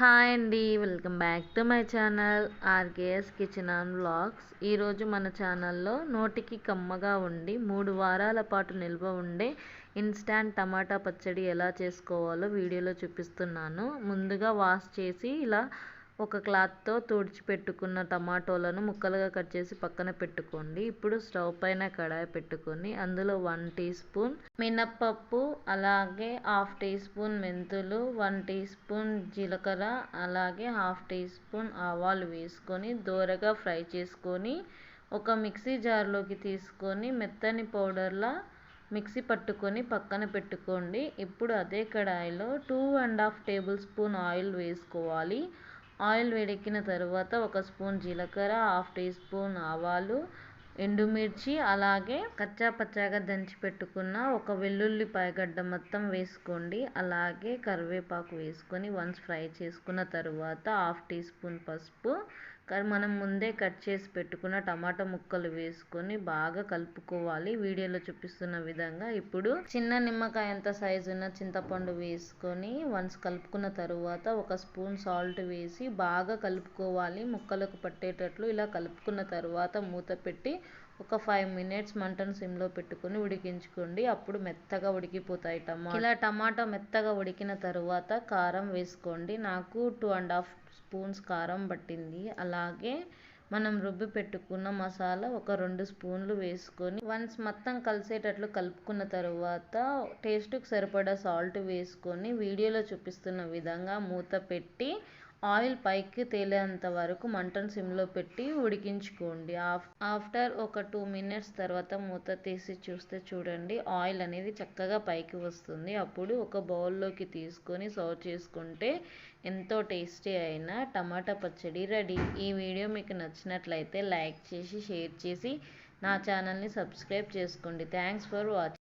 Hi అండి welcome back to my channel RKS kitchen and blogs ఈరోజు మన ఛానల్లో నోటికి కమ్మగా ఉండి మూడు వారాల పాటు నిల్వ ఉండే ఇన్స్టాంట్ టమాటా పచ్చడి ఎలా చేసుకోవాలో వీడియోలో చూపిస్తున్నాను. ముందుగా వాష్ చేసి ఇలా ఒక క్లాత్తో తుడిచి పెట్టుకున్న టమాటోలను ముక్కలుగా కట్ చేసి పక్కన పెట్టుకోండి. ఇప్పుడు స్టవ్ పైన కడాయి పెట్టుకొని అందులో వన్ టీ స్పూన్ మినప్పప్పు అలాగే హాఫ్ టీ స్పూన్ మెంతులు వన్ టీ స్పూన్ జీలకర్ర అలాగే హాఫ్ టీ స్పూన్ ఆవాలు వేసుకొని దోరగా ఫ్రై చేసుకొని ఒక మిక్సీ జార్లోకి తీసుకొని మెత్తని పౌడర్లా మిక్సీ పట్టుకొని పక్కన పెట్టుకోండి. ఇప్పుడు అదే కడాయిలో two and half tablespoon oil వేసుకోవాలి. ఆయిల్ వేడెక్కిన తర్వాత ఒక స్పూన్ జీలకర్ర హాఫ్ టీ స్పూన్ ఆవాలు ఎండుమిర్చి అలాగే కచ్చా పచ్చాగా దంచి పెట్టుకున్న ఒక వెల్లుల్లి పాయగడ్డ మొత్తం వేసుకోండి. అలాగే కరివేపాకు వేసుకొని వన్స్ ఫ్రై చేసుకున్న తర్వాత హాఫ్ టీ స్పూన్ పసుపు మనం ముందే కట్ చేసి పెట్టుకున్న టమాటా ముక్కలు వేసుకొని బాగా కలుపుకోవాలి. వీడియోలో చూపిస్తున్న విధంగా ఇప్పుడు చిన్న నిమ్మకాయ ఎంత సైజు ఉన్న చింతపండు వేసుకొని వన్స్ కలుపుకున్న తరువాత ఒక స్పూన్ సాల్ట్ వేసి బాగా కలుపుకోవాలి. ముక్కలకు పట్టేటట్లు ఇలా కలుపుకున్న తర్వాత మూత పెట్టి ఒక ఫైవ్ మినిట్స్ మంటను సిమ్లో పెట్టుకొని ఉడికించుకోండి. అప్పుడు మెత్తగా ఉడికిపోతాయి టమాటా. ఇలా టమాటా మెత్తగా ఉడికిన తర్వాత కారం వేసుకోండి. నాకు టూ అండ్ హాఫ్ స్పూన్స్ కారం పట్టింది. అలాగే మనం రుబ్బి పెట్టుకున్న మసాలా ఒక రెండు స్పూన్లు వేసుకొని వన్స్ మొత్తం కలిసేటట్లు కలుపుకున్న తర్వాత టేస్ట్కి సరిపడా సాల్ట్ వేసుకొని వీడియోలో చూపిస్తున్న విధంగా మూత పెట్టి ఆయిల్ పైకి తేలేంత వరకు మంటను సిమ్లో పెట్టి ఉడికించుకోండి. ఆఫ్టర్ ఒక టూ మినిట్స్ తర్వాత మూత తీసి చూస్తే చూడండి ఆయిల్ అనేది చక్కగా పైకి వస్తుంది. అప్పుడు ఒక బౌల్లోకి తీసుకొని సర్వ్ చేసుకుంటే ఎంతో టేస్టీ అయిన టమాటా పచ్చడి రెడీ. ఈ వీడియో మీకు నచ్చినట్లయితే లైక్ చేసి షేర్ చేసి నా ఛానల్ని సబ్స్క్రైబ్ చేసుకోండి. Thanks for watching